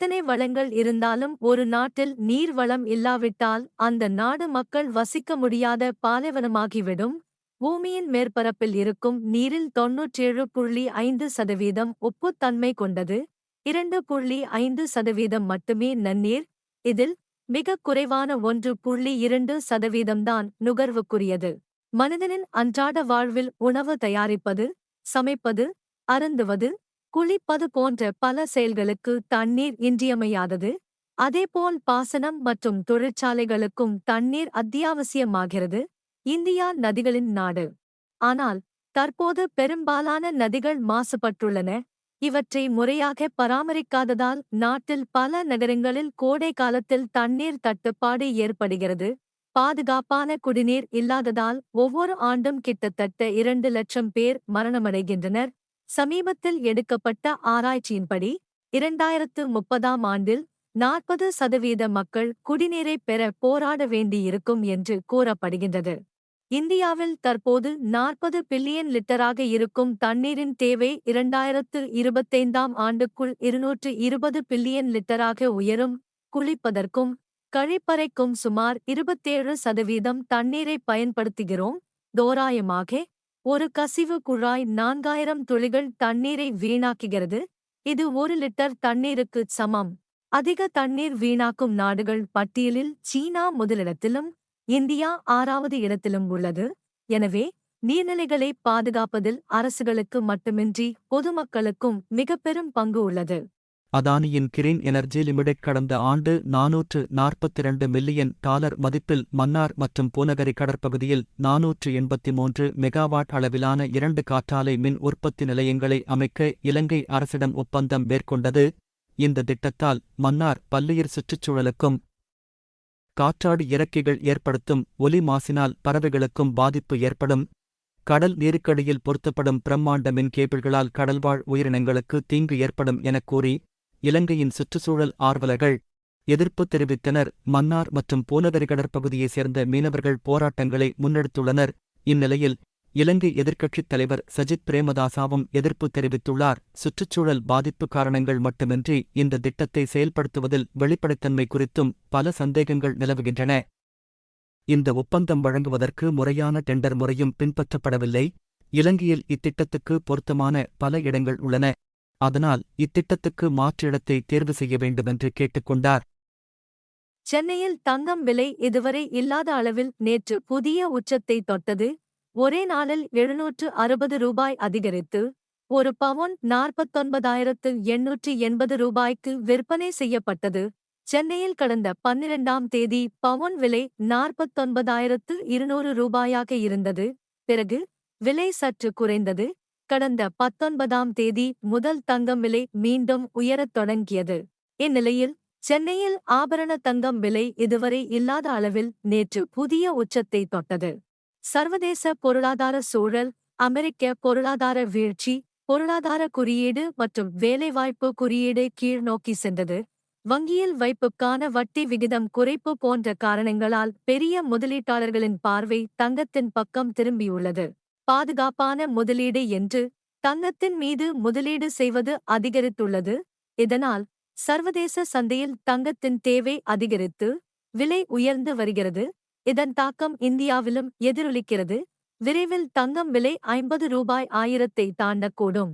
எத்தனை வளங்கள் இருந்தாலும் ஒரு நாட்டில் நீர் வளம் இல்லாவிட்டால் அந்த நாடு மக்கள் வசிக்க முடியாத பாலைவனமாகிவிடும். பூமியின் மேற்பரப்பில் இருக்கும் நீரில் தொன்னூற்றேழு புள்ளி ஐந்து சதவீதம் உப்புத்தன்மை கொண்டது. இரண்டு புள்ளி ஐந்து சதவீதம் மட்டுமே நன்னீர். இதில் மிகக் குறைவான ஒன்று புள்ளி இரண்டு சதவீதம்தான் நுகர்வுக்குரியது. மனிதனின் அன்றாட வாழ்வில் உணவு தயாரிப்பது சமைப்பது அருந்துவது குளிப்பது போன்ற பல செயல்களுக்கு தண்ணீர் இன்றியமையாதது. அதேபோல் பாசனம் மற்றும் தொழிற்சாலைகளுக்கும் தண்ணீர் அத்தியாவசியமாகிறது. இந்தியா நதிகளின் நாடு. ஆனால் தற்போது பெரும்பாலான நதிகள் மாசுபட்டுள்ளன. இவற்றை முறையாக பராமரிக்காததால் நாட்டில் பல நகரங்களில் கோடை காலத்தில் தண்ணீர் தட்டுப்பாடு ஏற்படுகிறது. பாதுகாப்பான குடிநீர் இல்லாததால் ஒவ்வொரு ஆண்டும் கிட்டத்தட்ட இரண்டு லட்சம் பேர் மரணமடைகின்றனர். சமீபத்தில் எடுக்கப்பட்ட ஆராய்ச்சியின்படி இரண்டாயிரத்து முப்பதாம் ஆண்டில் நாற்பது சதவீத மக்கள் குடிநீரை பெற போராட வேண்டியிருக்கும் என்று கூறப்படுகின்றது. இந்தியாவில் தற்போது நாற்பது பில்லியன் லிட்டராக இருக்கும் தண்ணீரின் தேவை இரண்டாயிரத்து இருபத்தைந்தாம் ஆண்டுக்குள் இருநூற்று இருபது பில்லியன் லிட்டராக உயரும் குளிப்பதற்கும் கழிப்பறைக்கும் சுமார் இருபத்தேழு சதவீதம் தண்ணீரை பயன்படுத்துகிறோம் தோராயமாக ஒரு கசிவு குழாய் நான்காயிரம் துளிகள் தண்ணீரை வீணாக்குகிறது. இது ஒரு லிட்டர் தண்ணீருக்கு சமம். அதிக தண்ணீர் வீணாக்கும் நாடுகள் பட்டியலில் சீனா முதலிடத்திலும் இந்தியா ஆறாவது இடத்திலும் உள்ளது. எனவே நீர்நிலைகளை பாதுகாப்பதில் அரசுகளுக்கு மட்டுமின்றி பொதுமக்களுக்கும் மிகப்பெரும் பங்கு உள்ளது. அதானியின் கிரீன் எனர்ஜி லிமிடெட் கடந்த ஆண்டு நாநூற்று நாற்பத்திரண்டு மில்லியன் டாலர் மதிப்பில் மன்னார் மற்றும் பூநகரி கடற்பகுதியில் நாநூற்று எண்பத்தி மூன்று மெகாவாட் அளவிலான இரண்டு காற்றாலை மின் உற்பத்தி நிலையங்களை அமைக்க இலங்கை அரசிடம் ஒப்பந்தம் மேற்கொண்டது. இந்த திட்டத்தால் மன்னார் பல்லுயிர் சுற்றுச்சூழலுக்கும் காற்றாடு இறக்கைகள் ஏற்படுத்தும் ஒலி மாசினால் பறவைகளுக்கும் பாதிப்பு ஏற்படும். கடல் நீருக்கடியில் பொருத்தப்படும் பிரம்மாண்ட மின் கேபிள்களால் கடல்வாழ் உயிரினங்களுக்கு தீங்கு ஏற்படும் எனக் கூறி இலங்கையின் சுற்றுச்சூழல் ஆர்வலர்கள் எதிர்ப்பு தெரிவித்தனர். மன்னார் மற்றும் பூநகரி கடற்பகுதியைச் சேர்ந்த மீனவர்கள் போராட்டங்களை முன்னெடுத்துள்ளனர். இந்நிலையில் இலங்கை எதிர்க்கட்சித் தலைவர் சஜித் பிரேமதாசாவும் எதிர்ப்பு தெரிவித்துள்ளார். சுற்றுச்சூழல் பாதிப்பு காரணங்கள் மட்டுமின்றி இந்த திட்டத்தை செயல்படுத்துவதில் வெளிப்படைத்தன்மை குறித்தும் பல சந்தேகங்கள் நிலவுகின்றன. இந்த ஒப்பந்தம் வழங்குவதற்கு முறையான டெண்டர் முறையும் பின்பற்றப்படவில்லை. இலங்கையில் இத்திட்டத்துக்கு பொருத்தமான பல இடங்கள் உள்ளன. அதனால் இத்திட்டத்துக்கு மாற்று இடத்தை தேர்வு செய்ய வேண்டுமென்று கேட்டுக்கொண்டார். சென்னையில் தங்கம் விலை இதுவரை இல்லாத அளவில் நேற்று புதிய உச்சத்தை தொட்டது. ஒரே நாளில் எழுநூற்று அறுபது ரூபாய் அதிகரித்து ஒரு பவுன் நாற்பத்தொன்பதாயிரத்து எண்ணூற்று எண்பது ரூபாய்க்கு விற்பனை செய்யப்பட்டது. சென்னையில் கடந்த பன்னிரண்டாம் தேதி பவுன் விலை நாற்பத்தொன்பதாயிரத்து இருநூறு ரூபாயாக இருந்தது. பிறகு விலை சற்று குறைந்தது. கடந்த பத்தொன்பதாம் தேதி முதல் தங்கம் விலை மீண்டும் உயரத் தொடங்கியது. இந்நிலையில் சென்னையில் ஆபரண தங்கம் விலை இதுவரை இல்லாத அளவில் நேற்று புதிய உச்சத்தை தொட்டது. சர்வதேச பொருளாதார சூழல் அமெரிக்க பொருளாதார வீழ்ச்சி பொருளாதார குறியீடு மற்றும் வேலைவாய்ப்பு குறியீடு கீழ் நோக்கி சென்றது. வங்கியில் வைப்புக்கான வட்டி விகிதம் குறைப்பு போன்ற காரணங்களால் பெரிய முதலீட்டாளர்களின் பார்வை தங்கத்தின் பக்கம் திரும்பியுள்ளது. பாதுகாப்பான முதலீடு என்று தங்கத்தின் மீது முதலீடு செய்வது அதிகரித்துள்ளது. இதனால் சர்வதேச சந்தையில் தங்கத்தின் தேவை அதிகரித்து விலை உயர்ந்து வருகிறது. இதன் தாக்கம் இந்தியாவிலும் எதிரொலிக்கிறது. விரைவில் தங்கம் விலை ஐம்பது ரூபாய் ஆயிரத்தை தாண்டக்கூடும்.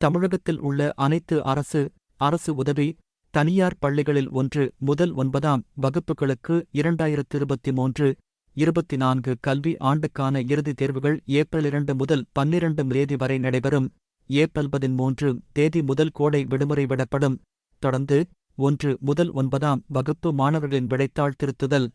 தமிழகத்தில் உள்ள அனைத்து அரசு அரசு உதவி தனியார் பள்ளிகளில் ஒன்று முதல் ஒன்பதாம் வகுப்புகளுக்கு இரண்டாயிரத்து இருபத்தி மூன்று இருபத்தி நான்கு கல்வி ஆண்டுக்கான இறுதித் தேர்வுகள் ஏப்ரல் இரண்டு முதல் பன்னிரண்டு தேதி வரை நடைபெறும். ஏப்ரல் பதிமூன்று தேதி முதல் கோடை விடுமுறை விடப்படும். தொடர்ந்து ஒன்று முதல் ஒன்பதாம் வகுப்பு மாணவர்களின் விடைத்தாள் திருத்துதல்.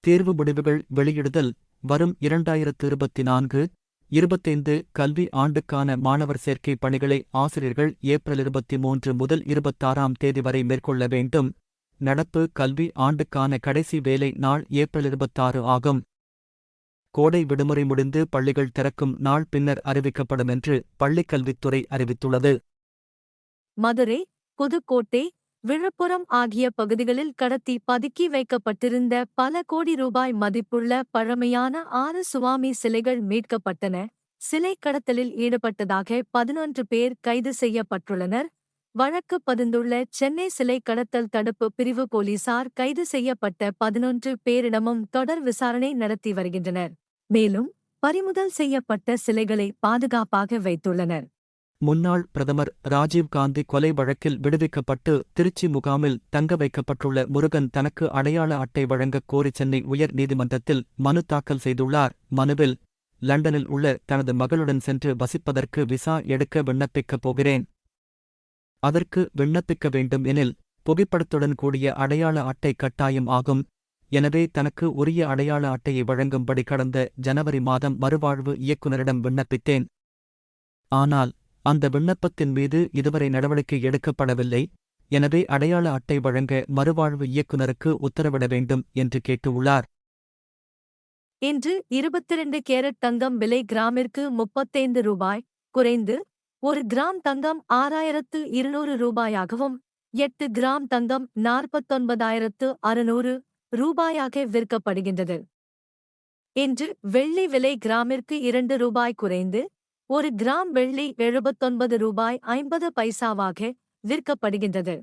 தேர்வு முடிவுகள் வெளியிடுதல். வரும் இரண்டாயிரத்து இருபத்தி நான்கு இருபத்தைந்து கல்வி ஆண்டுக்கான மாணவர் சேர்க்கை பணிகளை ஆசிரியர்கள் ஏப்ரல் இருபத்தி மூன்று முதல் இருபத்தாறாம் தேதி வரை மேற்கொள்ள வேண்டும். நடப்பு கல்வி ஆண்டுக்கான கடைசி வேலை நாள் ஏப்ரல் இருபத்தாறு ஆகும். கோடை விடுமுறை முடிந்து பள்ளிகள் திறக்கும் நாள் பின்னர் அறிவிக்கப்படும் என்று பள்ளிக்கல்வித்துறை அறிவித்துள்ளது. மதுரை புதுக்கோட்டை விழுப்புரம் ஆகிய பகுதிகளில் கடத்தி பதுக்கி வைக்கப்பட்டிருந்த பல கோடி ரூபாய் மதிப்புள்ள பழமையான ஆறு சுவாமி சிலைகள் மீட்கப்பட்டன. சிலை கடத்தலில் ஈடுபட்டதாக பதினொன்று பேர் கைது செய்யப்பட்டுள்ளனர். வழக்கு பதிந்துள்ள சென்னை சிலை கடத்தல் தடுப்பு பிரிவு போலீசார் கைது செய்யப்பட்ட பதினொன்று பேரிடமும் தொடர் விசாரணை நடத்தி வருகின்றனர். மேலும் பறிமுதல் செய்யப்பட்ட சிலைகளை பாதுகாப்பாக வைத்துள்ளனர். முன்னாள் பிரதமர் ராஜீவ் காந்தி கொலை வழக்கில் விடுவிக்கப்பட்டு திருச்சி முகாமில் தங்க வைக்கப்பட்டுள்ள முருகன் தனக்கு அடையாள அட்டை வழங்கக் கோரி சென்னை உயர் நீதிமன்றத்தில் மனு தாக்கல் செய்துள்ளார். மனுவில் லண்டனில் உள்ள தனது மகளுடன் சென்று வசிப்பதற்கு விசா எடுக்க விண்ணப்பிக்கப் போகிறேன். அதற்கு விண்ணப்பிக்க வேண்டும் எனில் புகைப்படத்துடன் கூடிய அடையாள அட்டை கட்டாயம் ஆகும். எனவே தனக்கு உரிய அடையாள அட்டையை வழங்கும்படி கடந்த ஜனவரி மாதம் மறுவாழ்வு இயக்குநரிடம் விண்ணப்பித்தேன். ஆனால் அந்த விண்ணப்பத்தின் மீது இதுவரை நடவடிக்கை எடுக்கப்படவில்லை. எனவே அடையாள அட்டை வழங்க மறுவாழ்வு இயக்குநருக்கு உத்தரவிட வேண்டும் என்று கேட்டுள்ளார். இன்று இருபத்திரண்டு கேரட் தங்கம் விலை கிராமிற்கு முப்பத்தைந்து ரூபாய் குறைந்து ஒரு கிராம் தங்கம் ஆறாயிரத்து இருநூறு ரூபாயாகவும் எட்டு கிராம் தங்கம் நாற்பத்தொன்பதாயிரத்து அறுநூறு ரூபாயாக விற்கப்படுகின்றது. இன்று வெள்ளி விலை கிராமிற்கு இரண்டு ரூபாய் குறைந்து ஒரு கிராம் வெள்ளி எழுபத்தொன்பது ரூபாய் ஐம்பது பைசாவாக விற்கப்படுகின்றது.